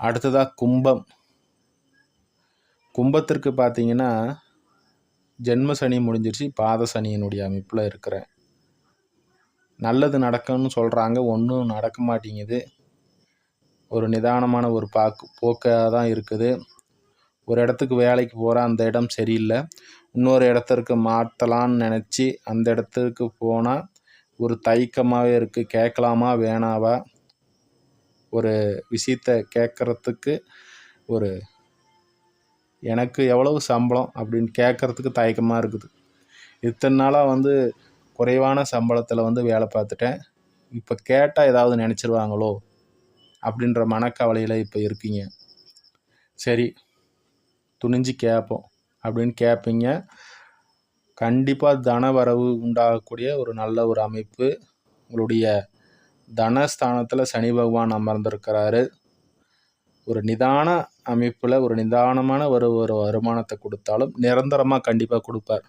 அடுத்ததாக கும்பம். கும்பத்திற்கு பார்த்தீங்கன்னா ஜென்ம சனி முடிஞ்சிருச்சு பாத சனியினுடைய அமைப்பில் இருக்கிறேன். நல்லது நடக்கும்னு சொல்கிறாங்க ஒன்றும் நடக்க மாட்டேங்குது. ஒரு நிதானமான ஒரு பாக்கு போக்காக தான் இருக்குது. ஒரு இடத்துக்கு வேலைக்கு போகிறேன் அந்த இடம் சரியில்லை. இன்னொரு இடத்திற்கு மாற்றலான்னு நினச்சி அந்த இடத்துக்கு போனால் ஒரு தயக்கமாகவே இருக்குது கேட்கலாமா வேணாவா? ஒரு விஷயத்த கேட்குறதுக்கு ஒரு எனக்கு எவ்வளவு சம்பளம்? அப்படின்னு கேட்குறதுக்கு தயக்கமாக இருக்குது. இத்தனை நாளாக வந்து குறைவான சம்பளத்தில் வந்து வேலை பார்த்துட்டேன். இப்போ கேட்டால் ஏதாவது நினச்சிருவாங்களோ? அப்படின்ற மனக்கவலையில் இப்போ இருக்கீங்க. சரி துணிஞ்சு கேட்போம் அப்படின்னு கேட்பீங்க கண்டிப்பாக தன வரவு உண்டாகக்கூடிய ஒரு நல்ல ஒரு அமைப்பு உங்களுடைய தனஸ்தானத்தில் சனி பகவான் அமர்ந்திருக்கிறாரு. ஒரு நிதான அமைப்பில் ஒரு நிதானமான ஒரு ஒரு வருமானத்தை கொடுத்தாலும் நிரந்தரமாக கண்டிப்பாக கொடுப்பார்.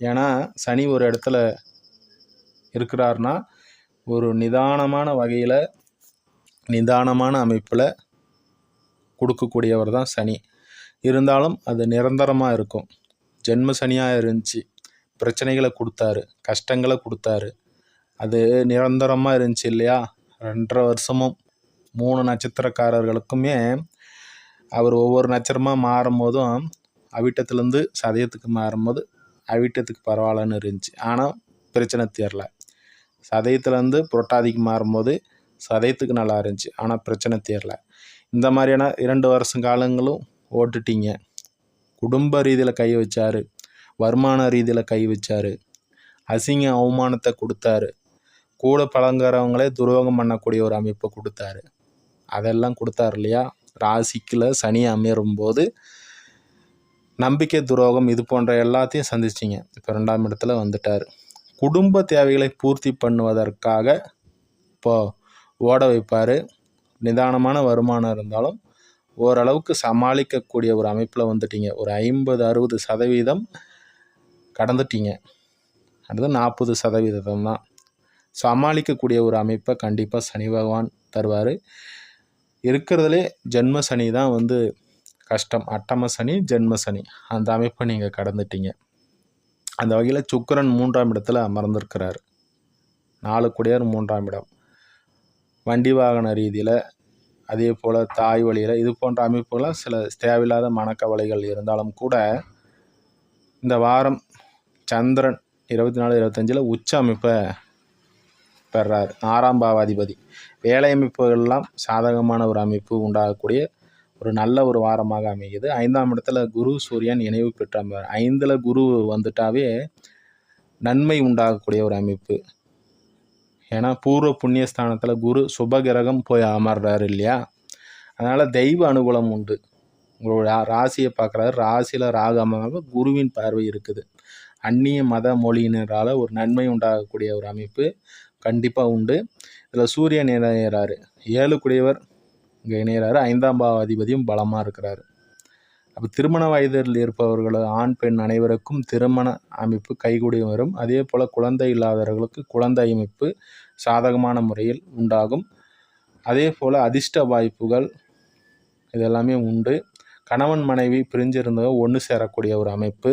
ஏன்னா சனி ஒரு இடத்துல இருக்கிறாருன்னா ஒரு நிதானமான வகையில் நிதானமான அமைப்பில் கொடுக்கக்கூடியவர் தான் சனி. இருந்தாலும் அது நிரந்தரமாக இருக்கும். ஜென்ம சனியாக இருந்துச்சு. பிரச்சனைகளை கொடுத்தாரு. கஷ்டங்களை கொடுத்தாரு. அது நிரந்தரமாக இருந்துச்சு இல்லையா? ரெண்டரை வருஷமும் மூணு நட்சத்திரக்காரர்களுக்குமே அவர் ஒவ்வொரு நட்சத்திரமாக மாறும் போதும் அவிட்டத்துலேருந்து சதயத்துக்கு மாறும்போது அவிட்டத்துக்கு பரவாயில்லன்னு இருந்துச்சு. ஆனால் பிரச்சனை தீரல சதயத்துலேருந்து புரட்டாதிக்கு மாறும்போது சதயத்துக்கு நல்லா இருந்துச்சு. ஆனால் பிரச்சனை தீரல இந்த மாதிரியான இரண்டு வருஷம் காலங்களும் ஓட்டுட்டீங்க. குடும்ப ரீதியில் கை வச்சார். வருமான ரீதியில் கை வச்சார். அசிங்க அவமானத்தை கொடுத்தாரு. கூட பழங்குறவங்களே துரோகம் பண்ணக்கூடிய ஒரு அமைப்பை கொடுத்தாரு. அதெல்லாம் கொடுத்தாரு இல்லையா? ராசிக்கில் சனி அமையும் போது நம்பிக்கை துரோகம் இது போன்ற எல்லாத்தையும் சந்திச்சிங்க. இப்போ ரெண்டாம் இடத்துல வந்துட்டார். குடும்ப தேவைகளை பூர்த்தி பண்ணுவதற்காக இப்போ ஓட வைப்பார். நிதானமான வருமானம் இருந்தாலும் ஓரளவுக்கு சமாளிக்கக்கூடிய ஒரு அமைப்பில் வந்துட்டீங்க. ஒரு ஐம்பது அறுபது சதவீதம் கடந்துட்டீங்க. அடுத்து நாற்பது சதவீதம் தான் சமாளிக்கக்கூடிய ஒரு அமைப்பை கண்டிப்பாக சனி பகவான் தருவார். இருக்கிறதுலே ஜென்ம சனி தான் வந்து கஷ்டம். அட்டம சனி ஜென்ம சனி. அந்த அமைப்பை நீங்கள் கடந்துட்டீங்க. அந்த வகையில் சுக்கரன் மூன்றாம் இடத்துல அமர்ந்திருக்கிறார். நாலு குடியார் மூன்றாம் இடம். வண்டி வாகன ரீதியில் அதே போல் தாய் வழியில் இது போன்ற அமைப்புகளாக சில தேவையில்லாத மனக்கவலைகள் இருந்தாலும் கூட இந்த வாரம் சந்திரன் இருபத்தி நாலு இருபத்தஞ்சில் உச்ச அமைப்பை பெறார். ஆறாம் பாவாதிபதி. வேலை அமைப்புகள்லாம் சாதகமான ஒரு அமைப்பு உண்டாகக்கூடிய ஒரு நல்ல ஒரு வாரமாக அமைகிறது. ஐந்தாம் இடத்துல குரு சூரியன் இணைவு பெற்ற ஐந்தில் குரு வந்துட்டாவே நன்மை உண்டாகக்கூடிய ஒரு அமைப்பு. ஏன்னா பூர்வ புண்ணியஸ்தானத்தில் குரு சுபகிரகம் போய் அமர்றாரு இல்லையா? அதனால் தெய்வ அனுகூலம் உண்டு. உங்களோட ராசியை பார்க்குறாரு. ராசியில் ராகமாக குருவின் பார்வை இருக்குது. அந்நிய மத மொழியினரால் ஒரு நன்மை உண்டாகக்கூடிய ஒரு அமைப்பு. கண்டிப்பாக உண்டு. இதில் சூரியன் இணையிறாரு. ஏழு குடையவர் இங்கே இணையிறாரு. ஐந்தாம் பாவாதிபதியும் பலமாக இருக்கிறாரு. அப்போ திருமண வயதில் இருப்பவர்கள் ஆண் பெண் அனைவருக்கும் திருமண அமைப்பு கைகூடி வரும். அதே போல் குழந்தை இல்லாதவர்களுக்கு குழந்தை அமைப்பு சாதகமான முறையில் உண்டாகும். அதே போல் அதிர்ஷ்ட வாய்ப்புகள் இதெல்லாமே உண்டு. கணவன் மனைவி பிரிஞ்சிருந்தவங்க ஒன்று சேரக்கூடிய ஒரு அமைப்பு.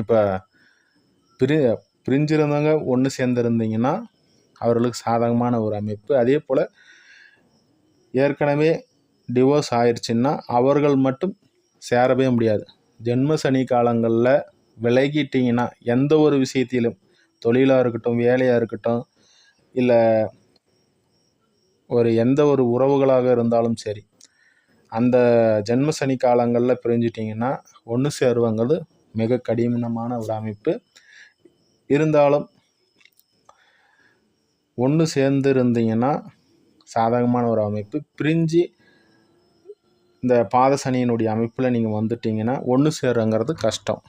இப்போ பிரி பிரிஞ்சிருந்தவங்க ஒன்று சேர்ந்துருந்தீங்கன்னா அவர்களுக்கு சாதகமான ஒரு அமைப்பு. அதே போல் ஏற்கனவே டிவோர்ஸ் ஆயிடுச்சுன்னா அவர்கள் மட்டும் சேரவே முடியாது. ஜென்ம சனி காலங்களில் விலகிட்டிங்கன்னா எந்த ஒரு விஷயத்திலும் தொழிலாக இருக்கட்டும் வேலையாக இருக்கட்டும் இல்லை ஒரு எந்த ஒரு உறவுகளாக இருந்தாலும் சரி அந்த ஜென்ம சனி காலங்களில் பிரிஞ்சிட்டிங்கன்னா ஒன்று சேருவங்கிறது மிக கடினமான ஒரு அமைப்பு. இருந்தாலும் ஒன்று சேர்ந்து இருந்தீங்கன்னா சாதகமான ஒரு அமைப்பு. பிரிஞ்சு இந்த பாதசனியினுடைய அமைப்பில் நீங்கள் வந்துட்டிங்கன்னா ஒன்று சேருங்கிறது கஷ்டம்.